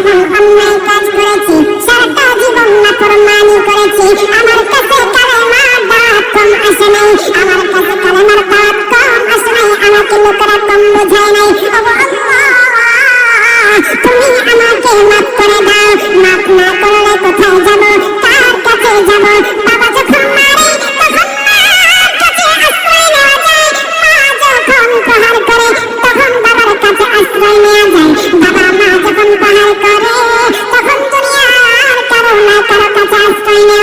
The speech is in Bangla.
অন্যায় কাজ করেছি সারাটা জীবন না ফরমানি করেছি আমার কাছে কালেমার দাঁত কম আসে নাই আমার কাছে কালেমার দাঁত কম, আসে নাই, আমাকে লোকেরা কম বোঝায় নাই। I'm that's